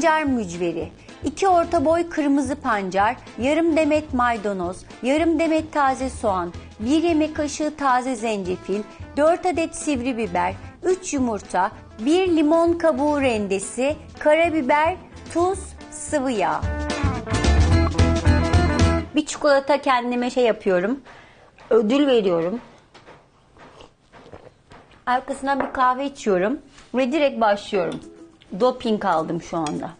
Pancar mücveri. 2 orta boy kırmızı pancar, yarım demet maydanoz, yarım demet taze soğan, 1 yemek kaşığı taze zencefil, 4 adet sivri biber, 3 yumurta, 1 limon kabuğu rendesi, karabiber, tuz, sıvı yağ. Bir çikolata kendime şey yapıyorum. Ödül veriyorum. Arkasından bir kahve içiyorum ve direkt başlıyorum. Doping aldım şu anda.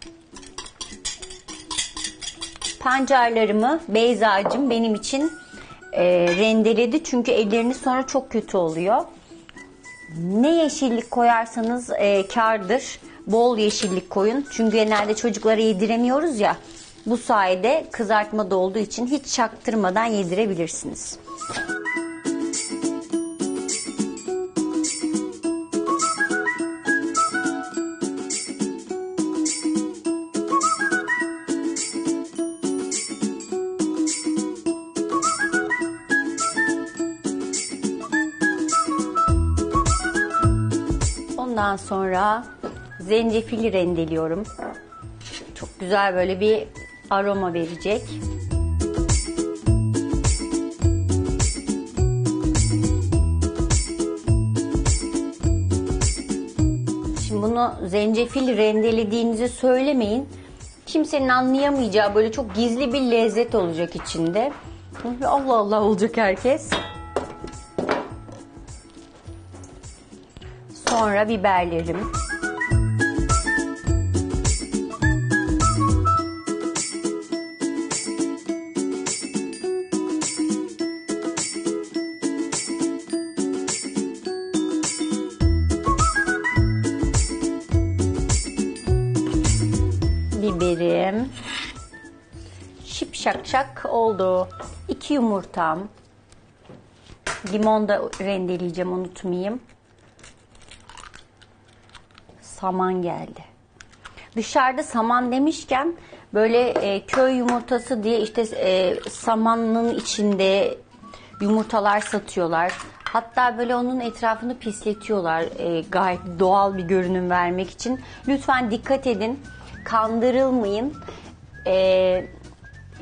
Pancarlarımı Beyza'cığım benim için e, rendeledi. Çünkü elleriniz sonra çok kötü oluyor. Ne yeşillik koyarsanız e, kardır. Bol yeşillik koyun. Çünkü genelde çocuklara yediremiyoruz ya. Bu sayede kızartma da olduğu için hiç çaktırmadan yedirebilirsiniz. Ondan sonra zencefili rendeliyorum. Çok güzel böyle bir aroma verecek. Şimdi bunu zencefil rendelediğinizi söylemeyin. Kimsenin anlayamayacağı böyle çok gizli bir lezzet olacak içinde. Allah Allah olacak herkes. Sonra biberlerim. Biberim. Şıp şak şak oldu. İki yumurtam. Limon da rendeleyeceğim unutmayayım saman geldi. Dışarıda saman demişken böyle e, köy yumurtası diye işte e, samanın içinde yumurtalar satıyorlar. Hatta böyle onun etrafını pisletiyorlar e, gayet doğal bir görünüm vermek için. Lütfen dikkat edin, kandırılmayın. E,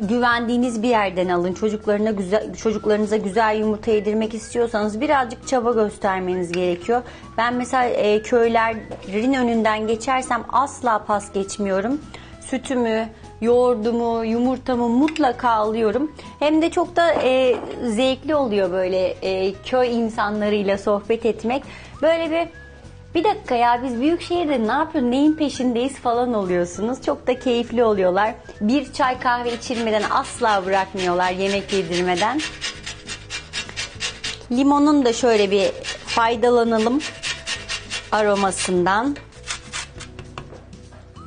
güvendiğiniz bir yerden alın. Çocuklarına güzel çocuklarınıza güzel yumurta yedirmek istiyorsanız birazcık çaba göstermeniz gerekiyor. Ben mesela e, köylerin önünden geçersem asla pas geçmiyorum. Sütümü, yoğurdumu, yumurtamı mutlaka alıyorum. Hem de çok da e, zevkli oluyor böyle e, köy insanlarıyla sohbet etmek. Böyle bir bir dakika ya biz büyük şehirde ne yapıyoruz, neyin peşindeyiz falan oluyorsunuz. Çok da keyifli oluyorlar. Bir çay kahve içirmeden asla bırakmıyorlar yemek yedirmeden. Limonun da şöyle bir faydalanalım aromasından.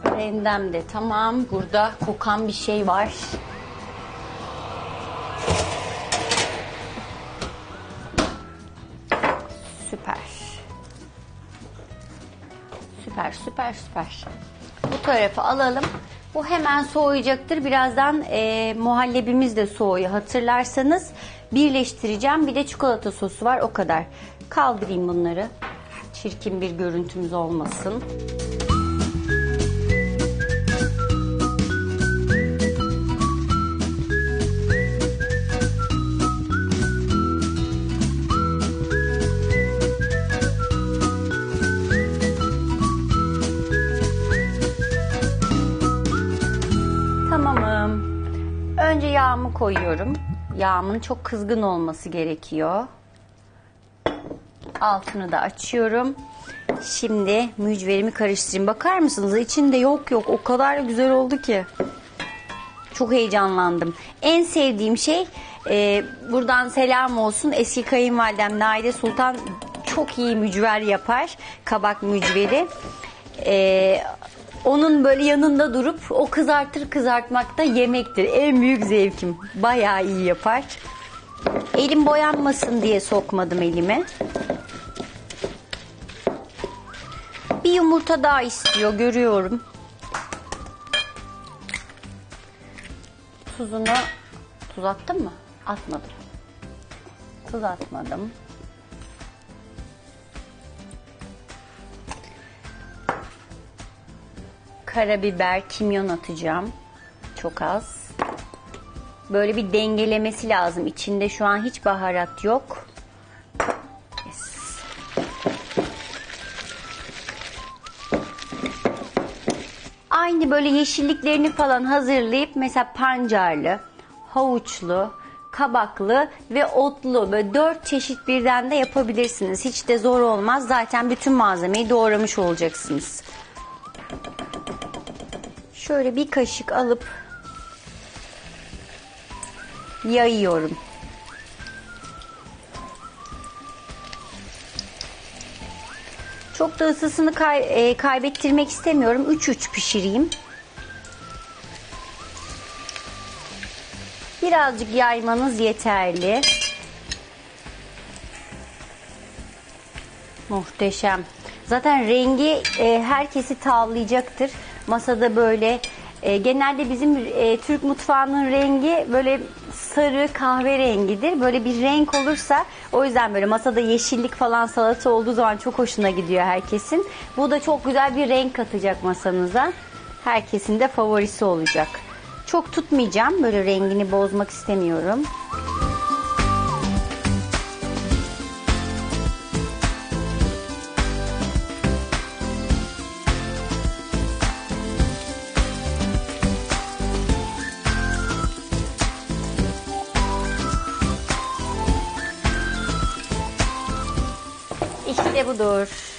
Rendem de tamam. Burada kokan bir şey var. Süper. Süper, süper, süper. Bu tarafı alalım. Bu hemen soğuyacaktır. Birazdan e, muhallebimiz de soğuyor. Hatırlarsanız birleştireceğim. Bir de çikolata sosu var. O kadar. Kaldırayım bunları. Çirkin bir görüntümüz olmasın. Tamamım. Önce yağımı koyuyorum. Yağımın çok kızgın olması gerekiyor. Altını da açıyorum. Şimdi mücverimi karıştırayım. Bakar mısınız? İçinde yok yok. O kadar güzel oldu ki. Çok heyecanlandım. En sevdiğim şey e, buradan selam olsun. Eski kayınvalidem Naide Sultan çok iyi mücver yapar. Kabak mücveri. E, onun böyle yanında durup o kızartır kızartmak da yemektir. En büyük zevkim. Bayağı iyi yapar. Elim boyanmasın diye sokmadım elime. Bir yumurta daha istiyor görüyorum. Tuzunu tuz attın mı? Atmadım. Tuz atmadım. Karabiber, kimyon atacağım. Çok az. Böyle bir dengelemesi lazım. İçinde şu an hiç baharat yok. Yes. Aynı böyle yeşilliklerini falan hazırlayıp mesela pancarlı, havuçlu, kabaklı ve otlu böyle dört çeşit birden de yapabilirsiniz. Hiç de zor olmaz. Zaten bütün malzemeyi doğramış olacaksınız. Şöyle bir kaşık alıp yayıyorum. Çok da ısısını kay- e, kaybettirmek istemiyorum. 3-3 pişireyim. Birazcık yaymanız yeterli. Muhteşem. Zaten rengi e, herkesi tavlayacaktır. Masada böyle e, genelde bizim e, Türk mutfağının rengi böyle sarı kahverengidir. Böyle bir renk olursa o yüzden böyle masada yeşillik falan salata olduğu zaman çok hoşuna gidiyor herkesin. Bu da çok güzel bir renk katacak masanıza. Herkesin de favorisi olacak. Çok tutmayacağım. Böyle rengini bozmak istemiyorum. İşte budur.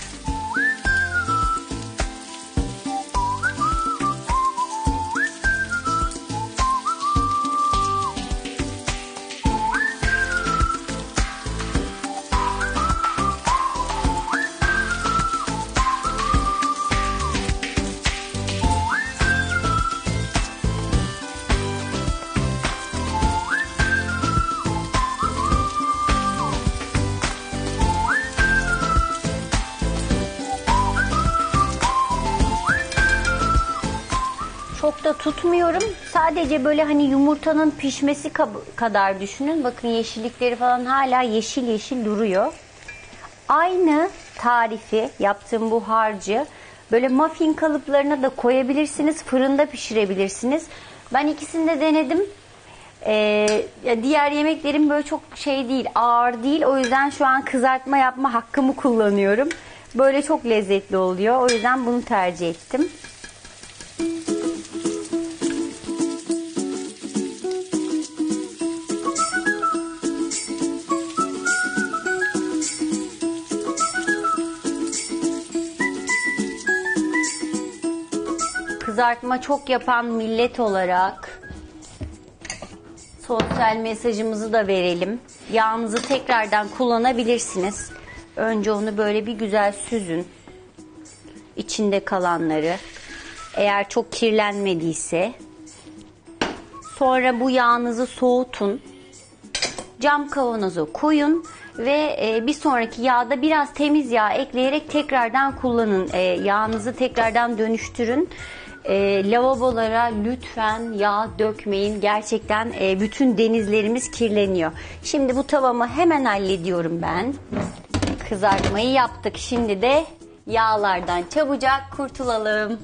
Da tutmuyorum. Sadece böyle hani yumurtanın pişmesi kadar düşünün. Bakın yeşillikleri falan hala yeşil yeşil duruyor. Aynı tarifi yaptığım bu harcı böyle muffin kalıplarına da koyabilirsiniz. Fırında pişirebilirsiniz. Ben ikisini de denedim. Ee, diğer yemeklerim böyle çok şey değil, ağır değil. O yüzden şu an kızartma yapma hakkımı kullanıyorum. Böyle çok lezzetli oluyor. O yüzden bunu tercih ettim. Kızartma çok yapan millet olarak sosyal mesajımızı da verelim. Yağınızı tekrardan kullanabilirsiniz. Önce onu böyle bir güzel süzün. İçinde kalanları. Eğer çok kirlenmediyse. Sonra bu yağınızı soğutun. Cam kavanoza koyun ve e, bir sonraki yağda biraz temiz yağ ekleyerek tekrardan kullanın. E, yağınızı tekrardan dönüştürün. E, lavabolara lütfen yağ dökmeyin. Gerçekten e, bütün denizlerimiz kirleniyor. Şimdi bu tavamı hemen hallediyorum ben. Kızartmayı yaptık. Şimdi de yağlardan çabucak kurtulalım.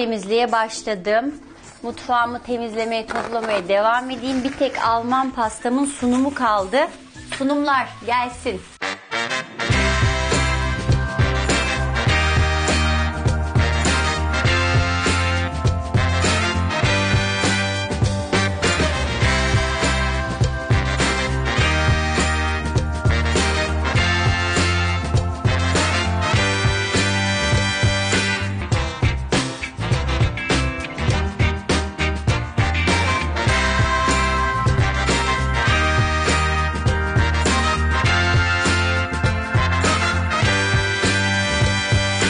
Temizliğe başladım. Mutfağımı temizlemeye, toplamaya devam edeyim. Bir tek Alman pastamın sunumu kaldı. Sunumlar gelsin.